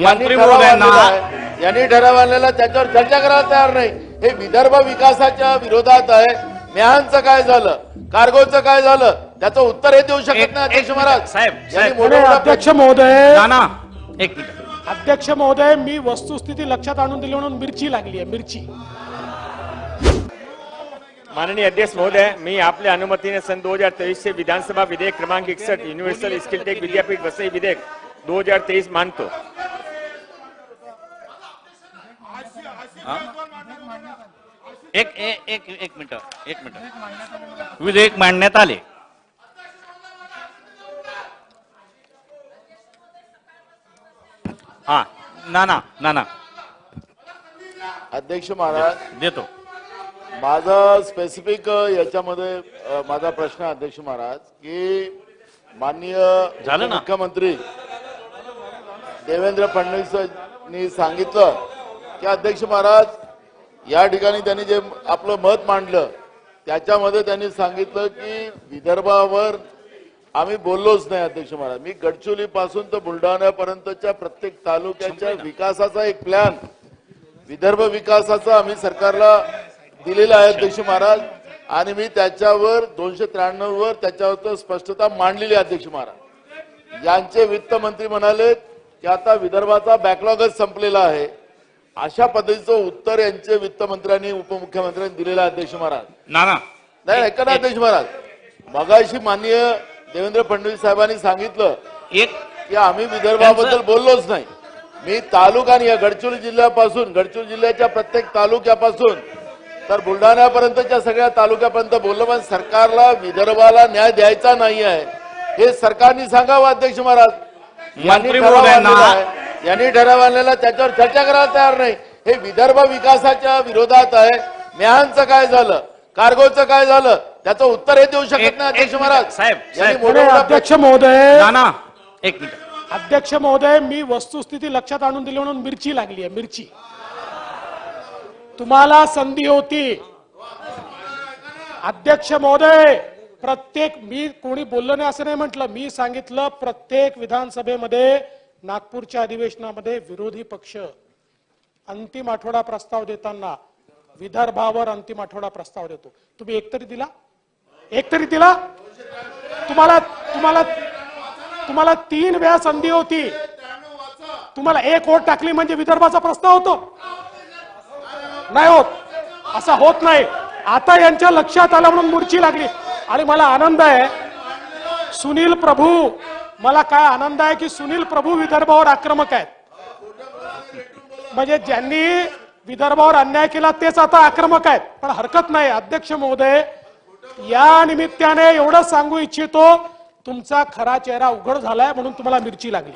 यांनी मंत्री ठराव महोदयांना- आणलेला आहे. यांनी ठराव आणलेला त्याच्यावर चर्चा करायला तयार नाही. हे विदर्भ विकासाच्या विरोधात आहे. मेहांचं काय झालं? कार्गोचं काय झालं? त्याचं उत्तर हे देऊ शकत एक- नाही अध्यक्ष महाराज. साहेब, यांनी साहेब. मोठा आणि मोठा अध्यक्ष महोदय नाना एक मिनिट. अध्यक्ष महोदय मी वस्तुस्थिती लक्षात आणून दिली म्हणून मिरची लागली आहे मिरची. माननीय अध्यक्ष महोदय मी आपल्या अनुमतीने सन दो हजार तेईस से विधानसभा विधेयक क्रमांक इकसठ युनिव्हर्सल स्किल टेक विद्यापीठ वसई विधेयक दो हजार तेईस मानतो. एक एक एक एक मिनिट एक मिनिट. विधेयक मांडण्यात आले. हा नाना नाना. अध्यक्ष महाराज देतो. माझा स्पेसिफिक याच्यामध्ये माझा प्रश्न अध्यक्ष महाराज की माननीय ना? मुख्यमंत्री देवेंद्र फडणवीसांनी सांगितलं की अध्यक्ष महाराज या ठिकाणी त्यांनी जे आपलं मत मांडलं त्याच्यामध्ये त्यांनी सांगितलं की विदर्भावर आम्ही बोललोच नाही अध्यक्ष महाराज. मी गडचिरोली पासून तर बुलढाण्यापर्यंतच्या प्रत्येक तालुक्याच्या विकासाचा एक प्लॅन विदर्भ विकासाचा आम्ही सरकारला दिलेला आहे अध्यक्ष महाराज. आणि मी त्याच्यावर दोनशे त्र्याण्णव वर त्याच्यावर स्पष्टता मांडलेली अध्यक्ष महाराज. यांचे वित्तमंत्री म्हणाले की आता विदर्भाचा बॅकलॉगच संपलेला आहे. अशा पद्धतीचं उत्तर यांचे वित्तमंत्र्यांनी उपमुख्यमंत्र्यांनी दिलेलं आहे अध्यक्ष महाराज. नाना. नाही ऐका ना अध्यक्ष महाराज. मगाशी माननीय देवेंद्र फडणवीस साहेबांनी सांगितलं एक की आम्ही विदर्भाबद्दल बोललोच नाही. मी तालुका आणि या गडचिरोली जिल्ह्यापासून गडचिरोली जिल्ह्याच्या प्रत्येक तालुक्यापासून तर बुलढाण्यापर्यंतच्या सगळ्या तालुक्यापर्यंत बोललो पण सरकारला विदर्भाला न्याय द्यायचा नाही आहे हे सरकारने सांगावं अध्यक्ष महाराज. यांनी यांनी ठराव आणलेला त्याच्यावर चर्चा करायला तयार नाही. हे विदर्भ विकासाच्या विरोधात आहे. मेहांचं काय झालं? कार्गोचं काय झालं? त्याचं उत्तर हे देऊ शकत एक- नाही अध्यक्ष एक महाराज. साहेब, अध्यक्ष महोदय. नाना एक मिनिट. अध्यक्ष महोदय मी वस्तुस्थिती लक्षात आणून दिली म्हणून मिरची लागली आहे मिरची. तुम्हाला संधी होती. अध्यक्ष महोदय प्रत्येक मी कोणी बोललं नाही असं नाही म्हटलं. मी सांगितलं प्रत्येक विधानसभेमध्ये नागपूरच्या अधिवेशनामध्ये विरोधी पक्ष अंतिम आठवडा प्रस्ताव देताना विदर्भावर अंतिम आठवडा प्रस्ताव देतो. तुम्ही एक तरी दिला? एक तरी दिला? तुम्हाला तुम्हाला तुम्हाला तीन वेळा संधी होती. तुम्हाला एक वोट टाकली म्हणजे विदर्भाचा प्रस्ताव होतो. नाही होत. असा होत नाही. आता यांच्या लक्षात आलं म्हणून मुर्ची लागली. आणि मला आनंद आहे. सुनील प्रभू मला काय आनंद आहे की सुनील प्रभू विदर्भावर आक्रमक आहेत. म्हणजे ज्यांनी विदर्भावर अन्याय केला तेच आता आक्रमक आहेत. पण हरकत नाही अध्यक्ष महोदय. या निमित्ताने एवढं सांगू इच्छितो तुमचा खरा चेहरा उघड झालाय म्हणून तुम्हाला मिरची लागली.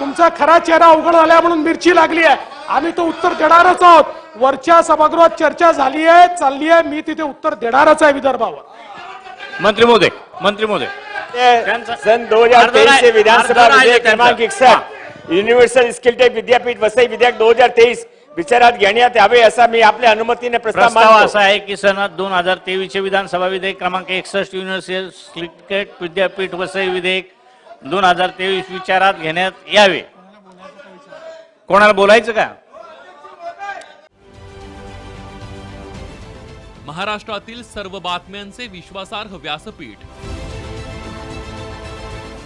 तुमचा खरा चेहरा उघड झालाय म्हणून मिरची लागली आहे. आम्ही तो उत्तर देणारच आहोत. वरच्या सभागृहात चर्चा झाली आहे चालली आहे. मी तिथे उत्तर देणारच आहे विदर्भावर. मंत्री महोदय मंत्री महोदय. त्यांचं- सन दो हजार तेईस विधानसभा विधेयक. क्रमांक इकसठ युनिव्हर्सल स्किल टेक विद्यापीठ वसई विधेयक दो हजार तेईस विचारात घेण्यात यावे असा मी आपल्या अनुमतीने प्रस्ताव असा आहे की सन दोन हजार तेवीसचे विधानसभा विधेयक क्रमांक एकसष्ट युनिव्हर्सिटी क्रिकेट विद्यापीठ वसई विधेयक दोन हजार तेवीस विचारात घेण्यात यावे. कोणाला बोलायचं का? महाराष्ट्रातील सर्व बातम्यांचे विश्वासार्ह व्यासपीठ.